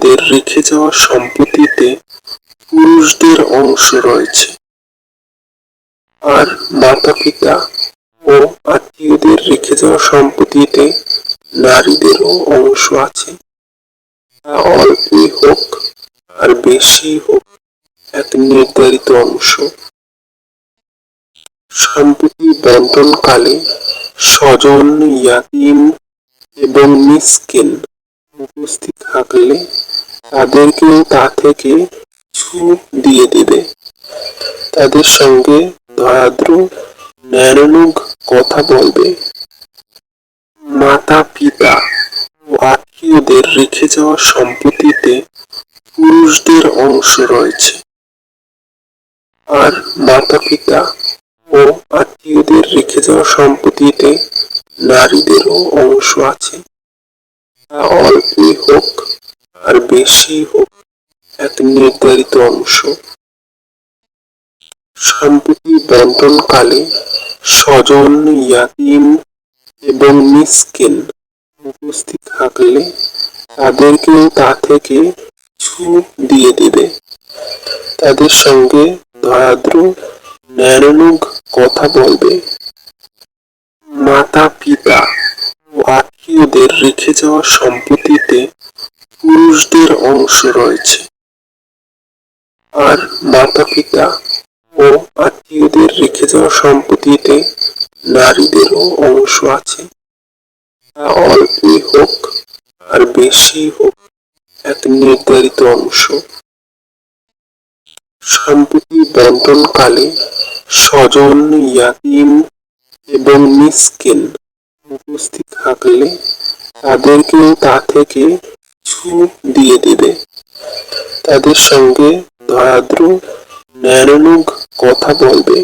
আত্মীয়দের রেখে যাওয়া সম্পত্তিতে পুরুষদের অংশ রয়েছে। আর মাতা পিতা ও আত্মীয়দের রেখে যাওয়া সম্পত্তিতে নারীদেরও অংশ আছে। তা অল্পই হোক আর বেশি হোক এক নির্ধারিত অংশ। সম্পত্তি বন্টনকালে স্বজন ইয়াতিম এবং মিসকিন উপস্থিত থাকলে তাদেরকেও তা থেকে কিছু দিয়ে দেবে। তাদের সঙ্গে দয়াদ্র ন্যায়ানুগ কথা বলবে। মাতা পিতা ও আত্মীয়দের রেখে যাওয়া সম্পত্তিতে পুরুষদের অংশ রয়েছে। আর মাতা পিতা ও আত্মীয়দের রেখে যাওয়া সম্পত্তিতে নারীদেরও অংশ আছে। তা অল্পই হোক, আর বেশি হোক, এক নির্ধারিত অংশ। সম্পত্তি বন্টনকালে স্বজন ইয়াতিম এবং মিসকিন উপস্থিত থাকলে তাদেরকেও তা থেকে কিছু দিয়ে দেবে। তাদের সঙ্গে দয়াদ্র ন্যায়ানুগ কথা বলবে। মাতা পিতা আত্মীয়দের রেখে যাওয়া সম্পত্তিতে পুরুষদের অংশ রয়েছে। আর মাতা পিতা ও আত্মীয়দের রেখে যাওয়া সম্পত্তিতে নারীদেরও অংশ আছে। তা অল্পই হোক আর বেশি হোক, এক নির্ধারিত অংশ। সম্পত্তি বন্টনকালে স্বজন ইয়াতিম এবং মিসকিন উপস্থিত থাকলে তাদেরকেও তা থেকে কিছু দিয়ে দেবে। তাদের সঙ্গে ধরাদ্রু ন্যায়ানুগ কথা বলবে।